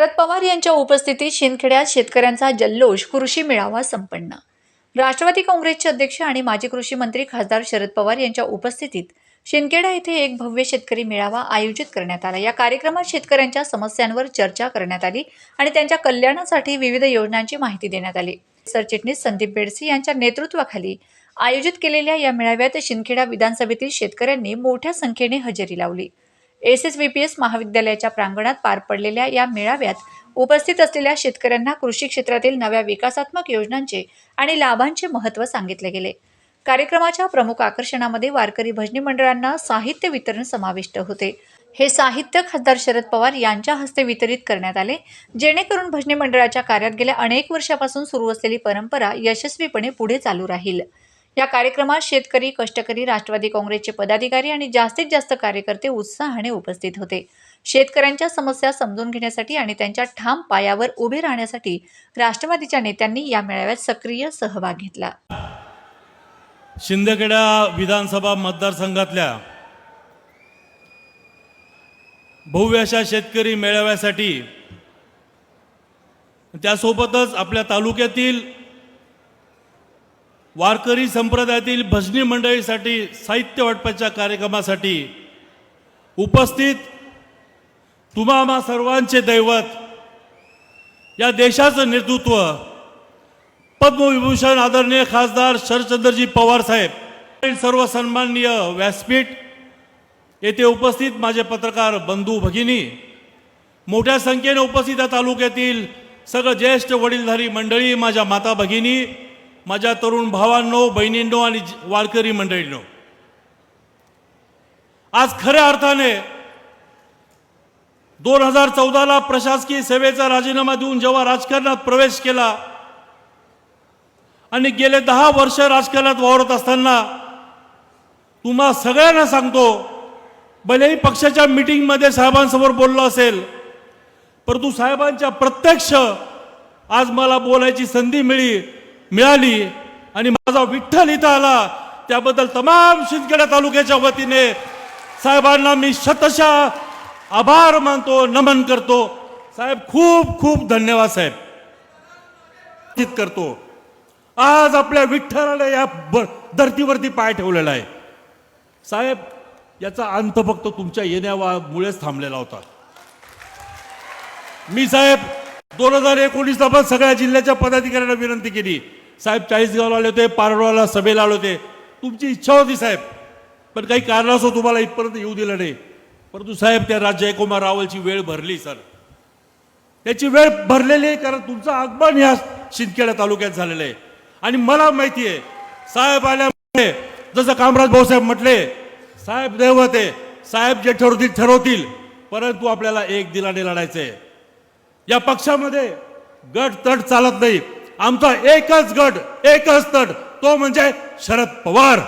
शरद पवार यांच्या उपस्थितीत शिंदखेड्यात शेतकऱ्यांचा जल्लोष कृषी मेळावा संपन्न. राष्ट्रवादी काँग्रेसचे अध्यक्ष आणि माजी कृषी मंत्री खासदार शरद पवार यांच्या उपस्थितीत शिंदखेडा येथे एक भव्य शेतकरी मेळावा आयोजित करण्यात आला. या कार्यक्रमात शेतकऱ्यांच्या समस्यांवर चर्चा करण्यात आली आणि त्यांच्या कल्याणासाठी विविध योजनांची माहिती देण्यात आली. सरचिटणीस संदीप बेडसे यांच्या नेतृत्वाखाली आयोजित केलेल्या या मेळाव्यात शिंदखेडा विधानसभेतील शेतकऱ्यांनी मोठ्या संख्येने हजेरी लावली. S S V P S महाविद्यालयाच्या प्रांगणात पार पडलेल्या या मेळाव्यात उपस्थित असलेल्या शेतकऱ्यांना कृषी क्षेत्रातील नव्या विकासात्मक योजनांचे आणि लाभांचे महत्त्व सांगितले गेले. कार्यक्रमाच्या प्रमुख आकर्षणामध्ये वारकरी भजनी मंडळांना साहित्य वितरण समाविष्ट होते. हे साहित्य खासदार शरद पवार यांच्या हस्ते वितरित करण्यात आले जेणेकरून भजनी मंडळाच्या कार्यात गेल्या अनेक वर्षापासून सुरू असलेली परंपरा यशस्वीपणे पुढे चालू राहील. या कार्यक्रमात शेतकरी कष्टकरी राष्ट्रवादी काँग्रेसचे पदाधिकारी आणि जास्तीत जास्त कार्यकर्ते उत्साहाने उपस्थित होते. शेतकऱ्यांच्या समस्या समजून घेण्यासाठी आणि त्यांच्या ठाम पायावर उभे राहण्यासाठी राष्ट्रवादीच्या नेत्यांनी या मेळाव्यात सक्रिय सहभाग घेतला. शिंदखेडा विधानसभा मतदारसंघातल्या भव्य अशा शेतकरी मेळाव्यासाठी त्यासोबतच आपल्या तालुक्यातील वारकरी संप्रदायातील भजनी मंडळीसाठी साहित्य वाटपाच्या कार्यक्रमासाठी उपस्थित तुम्हा सर्वांचे दैवत या देशाचं नेतृत्व पद्मविभूषण आदरणीय खासदार शरदचंद्रजी पवार साहेब सर्व सन्माननीय व्यासपीठ येथे उपस्थित माझे पत्रकार बंधू भगिनी मोठ्या संख्येने उपस्थित या तालुक्यातील सगळं ज्येष्ठ वडीलधारी मंडळी माझ्या माता भगिनी माझ्या तरुण भावांनो बहिणींनो आणि वारकरी मंडळींनो. आज खऱ्या अर्थाने दोन हजार चौदाला प्रशासकीय सेवेचा राजीनामा देऊन जेव्हा राजकारणात प्रवेश केला आणि गेले दहा वर्ष राजकारणात वावरत असताना तुम्हा सगळ्यांना सांगतो भलेही पक्षाच्या मिटिंगमध्ये साहेबांसमोर बोललो असेल परंतु साहेबांच्या प्रत्यक्ष आज मला बोलायची संधी मिळी. मिळाली आणि माझा विठ्ठल इथं आला. त्याबद्दल तमाम शिंदखेडा तालुक्याच्या वतीने साहेबांना मी शतशा आभार मानतो नमन करतो. साहेब खूप खूप धन्यवाद साहेब. करतो. आज आपल्या विठ्ठलाने या धर्तीवरती पाय ठेवलेला आहे. साहेब याचा अंत फक्त तुमच्या येण्यामुळेच थांबलेला होता. मी साहेब दोन हजार एकोणीसला पण सगळ्या जिल्ह्याच्या पदाधिकाऱ्यांना विनंती केली. साहेब चाळीसगावला आले होते पारडवाला सभेला आले होते. तुमची इच्छा होती साहेब. पण काही कारणास्तव तुम्हाला इथपर्यंत येऊ दिलं नाही. परंतु साहेब त्या राज्य जयकुमार रावलची वेळ भरली सर. त्याची वेळ भरलेली आहे कारण तुमचं आगमन ह्या शिंदखेडा तालुक्यात झालेलं आहे. आणि मला माहिती आहे साहेब आल्यामुळे जसं कामराज भाऊसाहेब म्हटले साहेब दैवत साहेब जे ठरवतील ठरवतील. परंतु आपल्याला एक दिलाने लढायचं आहे या पक्षामध्ये गट तट चालत नाही आमचा एकच गट एकच तट तो म्हणजे शरद पवार.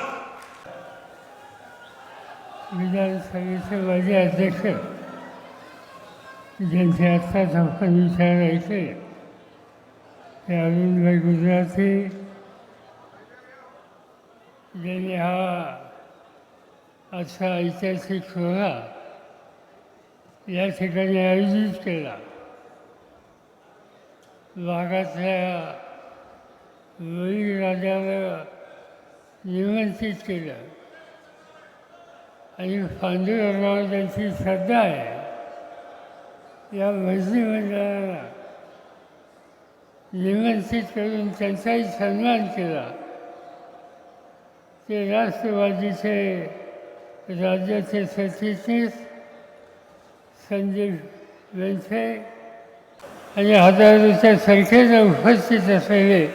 विधानसभेचे माझे अध्यक्ष ज्यांचे आत्ताच आपण विचार ऐकले ते अरुणभाई गुजराती ज्यांनी हा असा ऐतिहासिक सोहळा या ठिकाणी आयोजित केला. भागातल्या राजाला निमंत्रित केलं. आणि पांडुरंगावर त्यांची श्रद्धा आहे. या भजनी मंडळाला निमंत्रित करून त्यांचाही सन्मान केला. ते राष्ट्रवादीचे राज्याचे सरचिटणीस संजय वेंथे आणि हजारोच्या संख्येनं उपस्थित असलेले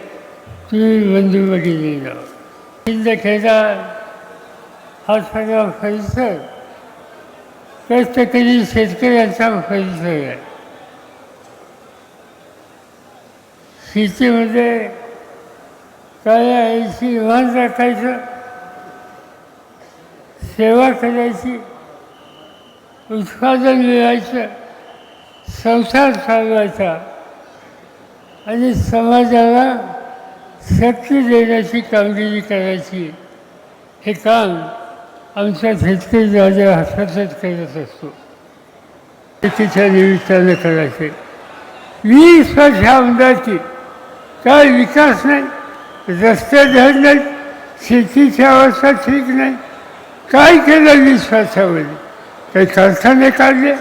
तुम्ही बंधू भगिनींनो सिंदखेडा हा सगळा परिसर कष्टकरी शेतकऱ्यांचा परिसर आहे. शेतीमध्ये काय आईची वाहन राखायचं सेवा करायची उत्पादन मिळायचं संसार चालवायचा आणि समाजाला शक्ती देण्याची कामगिरी करायची. हे काम आमचा शेतकरी राजा सतत करत असतो. शेतीच्या निमित्तानं करायचे. वीस वर्ष आमदारची काय विकास नाही. रस्ते धड नाहीत. शेतीची अवस्था ठीक नाही. काय केलं वीस वर्षामध्ये? काही कारखाने काढले?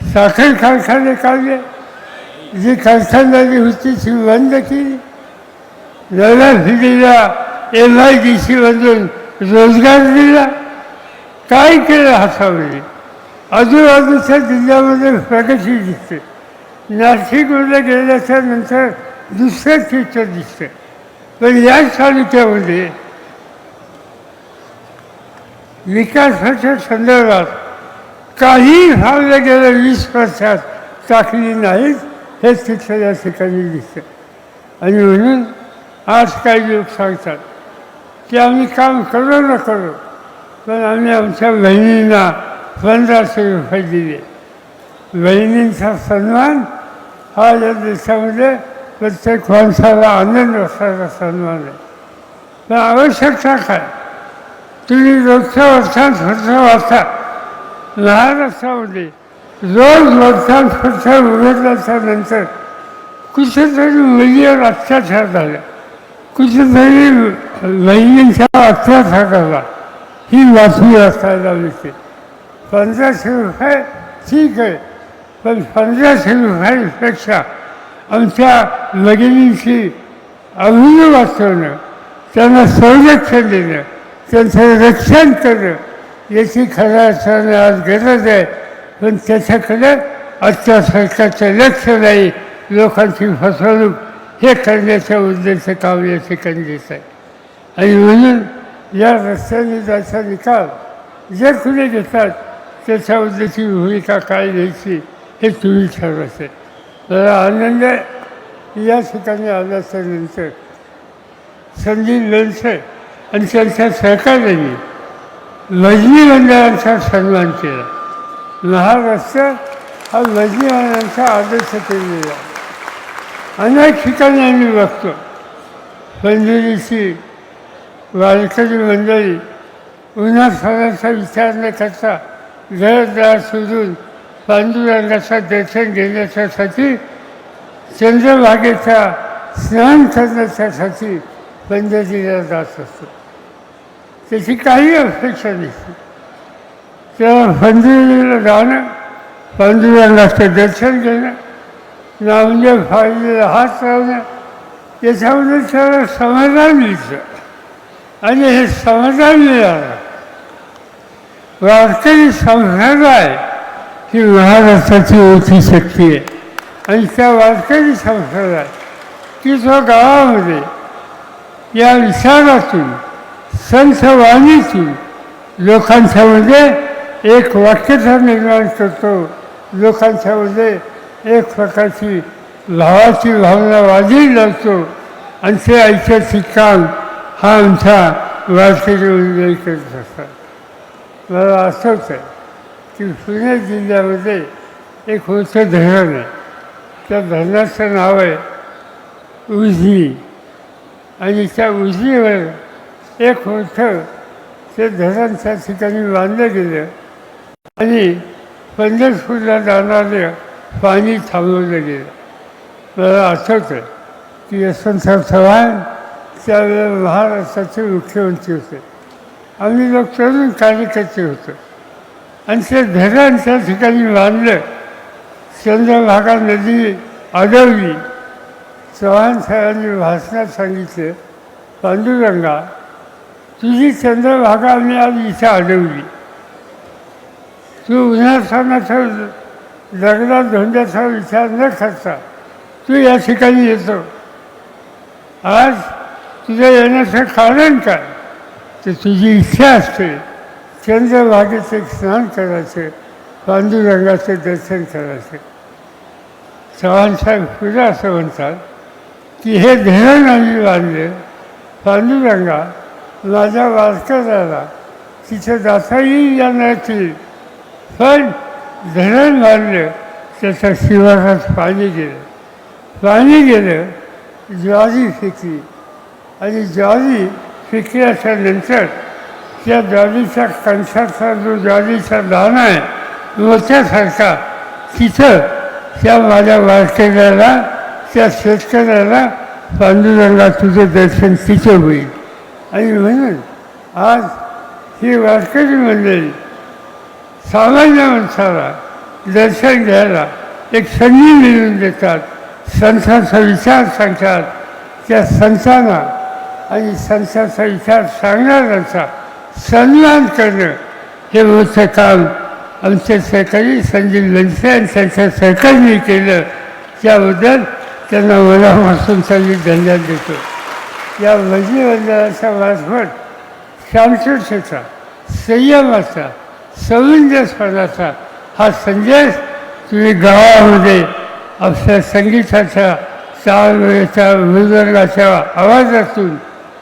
साखर कारखाने काढले जी कारखानदारी होती ती बंद केली नव्या पिढीला एम आय डी सीमधून रोजगार दिला काय केलं हातामध्ये आजूबाजूच्या जिल्ह्यामध्ये प्रगती दिसते नाशिकमध्ये गेल्याच्यानंतर दुसरं चित्र दिसतं पण याच तालुक्यामध्ये विकासाच्या संदर्भात काही भावलं गेले वीस वर्षात टाकली नाहीत हे चित्र या ठिकाणी दिसतं. आणि म्हणून आज काही लोक सांगतात की आम्ही काम करू न करू पण आम्ही आमच्या बहिणींना पंधराशे रुपये दिले. बहिणींचा सन्मान हा या देशामध्ये प्रत्येक माणसाला आनंद असणारा सन्मान आहे. पण आवश्यकता काय? तुम्ही रोजच्या वर्षात फक्त लहान महाराष्ट्रामध्ये रोज वर्षांत उघडल्याच्या नंतर कुठेतरी मुलीवर अत्याचार झाला कुठेतरी बहिणींचा अत्याचार झाला ही बातमी वाचायला मिळते. पंधराशे रुपये ठीक आहे पण पंधराशे रुपयापेक्षा आमच्या भगिनींची अभिनय वाचवणं त्यांना संरक्षण देणं त्यांचं रक्षण करणं याची खऱ्या अर्थाने आज गरज आहे. पण त्याच्याकडे आजच्या सरकारचं लक्ष नाही. लोकांची फसवणूक हे करण्याच्या उद्देश काम या ठिकाणी दिसत आहे. आणि म्हणून या रस्त्याने जायचा निकाल जे कुणी घेतात त्याच्या उद्देशी भूमिका काय घ्यायची हे तुम्ही ठरवायचं मला आनंद या ठिकाणी आल्याच्यानंतर संदीप लोणसे आणि त्यांच्या सहकार्याने मंडळांचा सन्मान केला. महाराष्ट्र हा भजनी मंडळांचा आदर्श केलेला अनेक ठिकाणी आम्ही बघतो. पंढरीची वारकरी मंडळी उन्हाळ्याचा विचार न करता घरदार सोडून पांडुरंगाचा दर्शन घेण्याच्यासाठी चंद्रभागेचा स्नान करण्याच्यासाठी पंढरीला जात असतो. त्याची काही अपेक्षा नसते तेव्हा पंढरीला जाणं पांडुरंगाचं दर्शन घेणं म्हणजे फायदेला हात लावणं याच्यामध्ये त्याला समाधान मिळतं. आणि हे समाधान मिळालं. वारकरी संप्रदाय ही महाराष्ट्राची मोठी शक्ती आहे. आणि त्या वारकरी संप्रदाय की जो गावामध्ये या विचारातून संत लोकांच्यामध्ये एक वाक्यता निर्माण करतो. लोकांच्यामध्ये एक प्रकारची भावाची भावना वाढी जातो आणि ते ऐतिहासिक काम हा आमचा वारकरी मंडळी करत असतात. मला आठवतं आहे की पुणे जिल्ह्यामध्ये एक होतं धरण आहे. त्या धरणाचं नाव आहे उजनी. आणि त्या उजनीवर एक होतं. ते धरण त्या ठिकाणी बांधलं गेलं. आणि पंढरपूरला जाणारं पाणी थांबवलं गेलं. मला आठवतं की यशवंतराव चव्हाण त्यावेळेला महाराष्ट्राचे मुख्यमंत्री होते. आम्ही लोक तरुण कार्यकर्ते होतो. आणि ते धरण त्या ठिकाणी बांधलं. चंद्रभागा नदी अडवली चव्हाण साहेबांनी भाषणात सांगितलं पांडुरंगा तुझी चंद्रभागा मी आज इथे अडवली तू उन्हाळ्याचा दगडा धोंड्याचा विचार न करता तू या ठिकाणी येतो. आज तुझ्या येण्याचं कारण काय? तर तुझी इच्छा असते चंद्रभागेचं स्नान करायचं पांडुरंगाचं दर्शन करायचं. चव्हाणसाहेब पुढे असं म्हणतात की हे धरण आम्ही बांधले पांडुरंगा माझ्या वारकऱ्याला तिथे जाता येईल या नाही. पण धरण मारलं त्याच्या शिवारात पाणी गेलं. पाणी गेलं ज्वारी फेकली. आणि ज्वारी फेकल्याच्या नंतर त्या ज्वारीच्या कणसाचा जो ज्वारीचा दाणा आहे मोठ्यासारखा तिथं त्या माझ्या वारकऱ्याला त्या शेतकऱ्याला पांडुरंगा तुझं दर्शन तिथे होईल. आणि म्हणून आज ही वारकरी मंडळी सामान्य माणसाला दर्शन घ्यायला एक संधी मिळवून देतात. संतांचा विचार सांगतात. त्या संतांना आणि संतांचा विचार सांगणाऱ्यांचा सन्मान करणं हे मोठं काम आमचे सहकारी संजीव लंचे आणि त्यांच्या सहकार्याने केलं. त्याबद्दल त्यांना मनापासून त्यांनी धन्यवाद देतो. या भजनी मंडळाच्या मार्फत संयमाचा सौंदर्यपणाचा हा संदेश तुम्ही गावामध्ये आपल्या संगीताच्या चालवेच्या मृदंगाच्या आवाजातून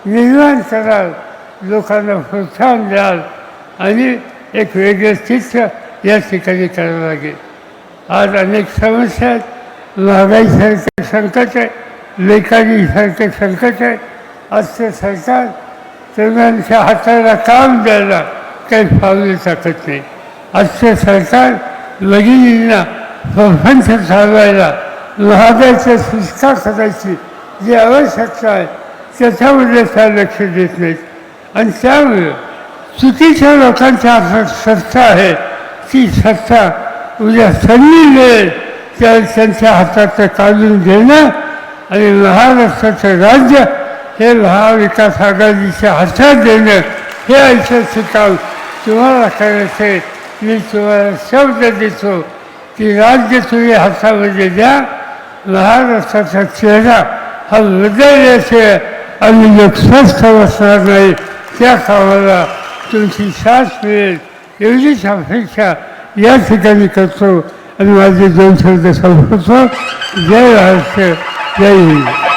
निर्माण कराल लोकांना प्रोत्साहन द्याल आणि एक वेगळं चित्र या ठिकाणी करावं लागेल. आज अनेक समस्या आहेत. महागाईसारखे संकट आहे. लेखानीसारखे संकट आहे. आजचं सरकार तरुणांच्या हाताला काम द्यायला काही फावले टाकत नाही. आजचं सरकार लगिनींना प्रपंच चालवायला महागाईच्या सुस्का करायची जी आवश्यकता आहे त्याच्यामध्ये त्या लक्ष देत नाहीत. आणि त्यामुळे चुकीच्या लोकांच्या हातात सत्ता आहे ती सत्ता उद्या संधी मिळेल. त्या त्यांच्या हातात काढून घेणं आणि महाराष्ट्राचं राज्य हे महाविकास आघाडीच्या हातात देणं हे ऐतिहासिक काम तुम्हाला करायचं आहे. मी तुम्हाला शब्द देतो की राज्य तुम्ही हातामध्ये द्या महाराष्ट्राचा चेहरा हा बदलल्याशिवाय आम्ही लोक स्वस्थ बसणार नाही. त्या कामाला तुमची साथ मिळेल. एवढीच अपेक्षा या ठिकाणी करतो. आणि माझे दोन शब्द संपवतो. जय महाराष्ट्र. जय हिंद.